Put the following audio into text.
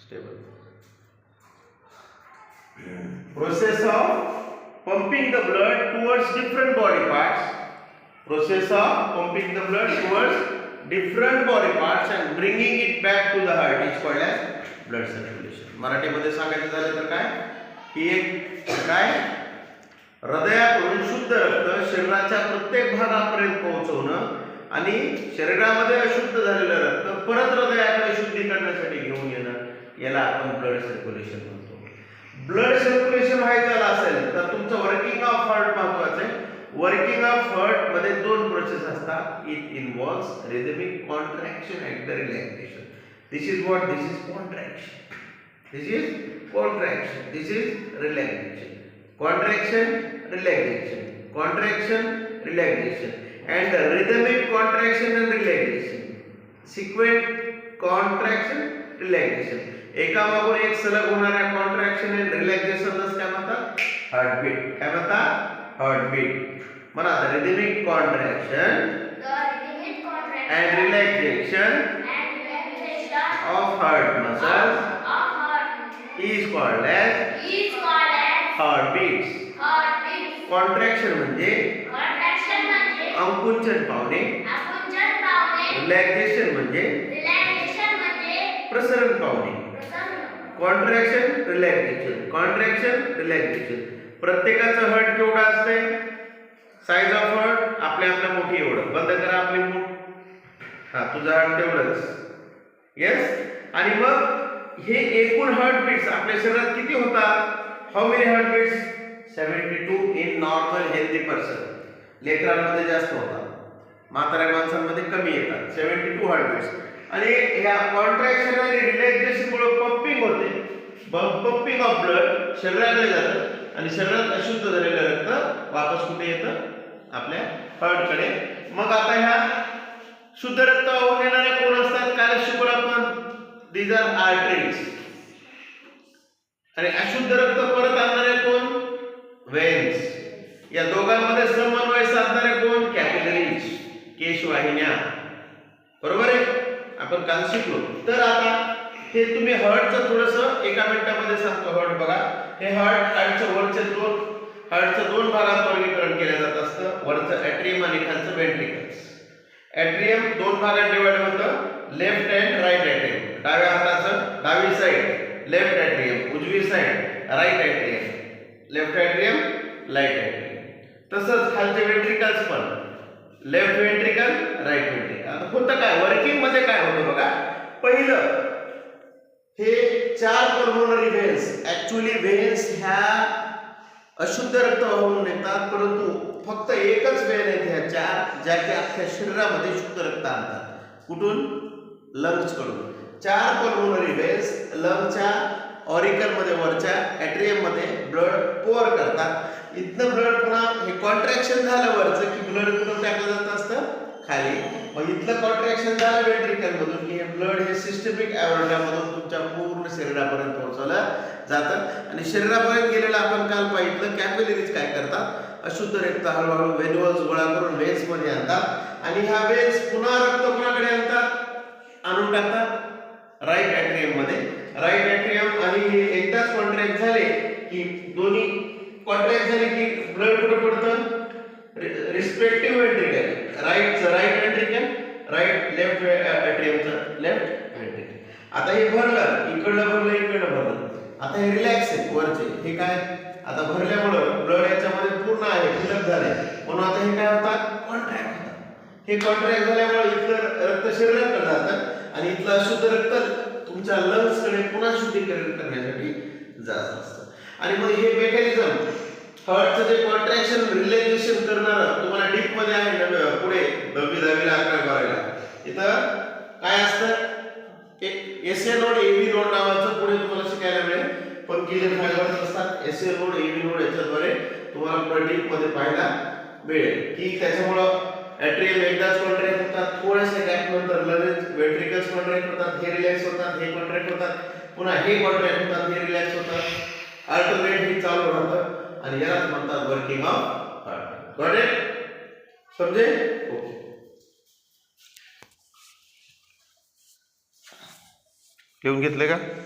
stable. Process of pumping the blood towards different body parts. Process of pumping the blood towards different body parts and bringing it back to the heart is called as blood circulation. मराठीमध्ये सांगायचं झालं तर काय ही एक काय हृदयाकडून शुद्ध रक्त शरीराच्या प्रत्येक भागापर्यंत पोहोचवणं आणि शरीरामध्ये अशुद्ध झालेलं रक्त परत हृदयाकडे शुद्धी करण्यासाठी घेऊन येणं याला आपण ब्लड सर्क्युलेशन म्हणतो. ब्लड सर्क्युलेशन व्हायचं असेल तर तुमचं वर्किंग ऑफ हार्ट महत्वाचं आहे. वर्किंग ऑफ हार्टमध्ये दोन प्रोसेस असतात. It involves rhythmic contraction and the relaxation this is what this is contraction this is contraction this is relaxation contraction relaxation contraction relaxation and rhythmic contraction and relaxation. Sequent contraction relaxation. एकामागून एक सलग होणाऱ्या contraction and रिलॅक्सेशनच काय म्हणतात? Heartbeat काय म्हणतात? Heartbeat म्हणा आता rhythmic contraction The rhythmic contraction and relaxation and relaxation of heart muscles of heart is called as is called as हार्टबीट्स heartbeat. कॉन्ट्रॅक्शन म्हणजे Contraction म्हणजे अंकुंचन पावणे. आकुंचन पावणे, रिलॅक्सेशन म्हणजे relaxation म्हणजे प्रसरण पावणे. कॉन्ट्रॅक्शन रिलॅक्सेशन कॉन्ट्रॅक्शन रिलॅक्सेशन प्रत्येकाचं हर्ट केवढं असते साईज ऑफ हर्ट आपल्या आपल्या मोठी एवढं. बंद करा आपली मूठ. हा तुझं हर्ट तेवढंच. येस आणि मग हे एकूण हर्ट बीट्स आपल्या शरीरात किती होतात? How many heart beats seventy two in normal healthy person लेकरांमध्ये जास्त होतात. म्हाताऱ्या माणसांमध्ये कमी येतात. सेव्हन्टी टू हार्ट बीट्स आणि ह्या कॉन्ट्रॅक्शन आणि रिलॅक्सेशन मुळे पंपिंग होते पंपिंग ऑफ ब्लड शरीराकडे जातं आणि शरीरात अशुद्ध झालेलं रक्त वापस कुठे येतं? आपल्या हार्टकडे मग आता ह्या शुद्ध रक्त वाहून येणारे कोण असतात? काय शिकवलं आपण. दीज आर आर्टरीज आणि अशुद्ध रक्त परत आणणारे कोण? वेन्स या दोघांमध्ये समन्वय साधणारे कोण? कॅपिलरीज केशवाहिन्या. बरोबर आहे? आपण काल शिकलो. तर आता हे तुम्ही हर्टचं थोडस एका मिनिटामध्ये सांगतो. हर्ट बघा. हे हर्ट हार्टचं वरचे दोन हर्टचं दोन भागात वर्गीकरण केलं जात असतं. वरचं ॲट्रियम आणि खालचं व्हेंट्रिकल्स ॲट्रियम दोन भागात डिवाइड होतं. लेफ्ट अँड राईट ॲट्रियम डाव्या हाताचं डावी साईड लेफ्ट ॲट्रियम उजवी side right atrium left atrium right atrium तसंच खालचे व्हेंट्रिकल्स पण. लेफ्ट वेंट्रिकल राईट वेंट्रिकल आता होतं काय? वर्किंगमध्ये काय होतं बघा? पहिलं हे चार पल्मोनरी व्हेन्स ऍक्च्युली व्हेन्स ह्या अशुद्ध रक्त वाहून नेतात परंतु फक्त एकच वेन आहेत ह्या चार ज्या की अख्ख्या शरीरामध्ये शुद्ध रक्त आणतात. कुठून? लंग्सकडून. चार पल्मोनरी व्हेन्स लंगच्या ऑरिकलमध्ये वरच्या ऍट्रियममध्ये ब्लड पोअर करतात. इथनं ब्लड पुन्हा हे कॉन्ट्रॅक्शन झालं वरचं की ब्लड कुठून टाकलं जात असतं? खाली. मग इथलं कॉन्ट्रॅक्शन झालं वेंट्रिकल मधून की हे ब्लड हे सिस्टमिक ॲव्हर्डामधून तुमच्या पूर्ण शरीरापर्यंत पोहोचवलं जातं. आणि शरीरापर्यंत गेलेलं आपण काल पाहिलं कॅपिलरीज काय करतात? अशुद्ध रक्त हळूहळू वेन्युअल्स गोळा करून वेन्समध्ये आणतात. आणि ह्या वेन्स पुन्हा रक्त कुणाकडे आणतात? आणून टाकतात? राईटमध्ये. कॉन्ट्रॅक्ट झाले की दोन्ही कॉन्ट्रॅक्ट झाले की ब्लड कुठे पडतं? रिस्पेक्टिव्ह वेंट्रिकल राईटचं राईट वेंट्रिकल राईट लेफ्ट ॲट्रियमचं लेफ्ट वेंट्रिकल आता हे भरलं इकडलं भरलं इकडलं भरलं. आता हे रिलॅक्स आहे वरचे. हे काय? आता भरल्यामुळं ब्लड याच्यामध्ये पूर्ण आहे फिलअप झाले म्हणून आता हे काय होतात कॉन्ट्रॅक्ट होतात हे कॉन्ट्रॅक्ट झाल्यामुळे इथलं रक्त शरीराकडे जातं आणि इथलं अशुद्ध रक्त तुमच्या लंग्सकडे पुन्हा शुद्धीकरण करण्यासाठी जात असतं. आणि मग हे मेकॅनिझम हर्टचं जे कॉन्ट्रॅक्शन रिलॅक्सेशन करणार तुम्हाला डीपमध्ये आहे पुढे दहावी दहावीला अकरा बारावीला इथं काय असतं? एक S A node A node नावाचं पुढे तुम्हाला शिकायला मिळेल. पण केले फायबर्स असतात? S A node A node याच्याद्वारे तुम्हाला पुढे डीपमध्ये पाहायला मिळेल. की त्याच्यामुळं ॲट्रियम एकदाच कॉन्ट्रॅक्ट होतात. थोड्याशा गॅप नंतर लगेच वेंट्रिकल्स कॉन्ट्रॅक्ट होतात. हे रिलॅक्स होतात हे कॉन्ट्रॅक्ट होतात. पुन्हा हे कॉन्ट्रॅक्ट होतात हे रिलॅक्स होतात अल्टरनेट हे चालू राहतं. आणि यालाच म्हणतात working of heart got it समजे? Okay लिहून घेतले का?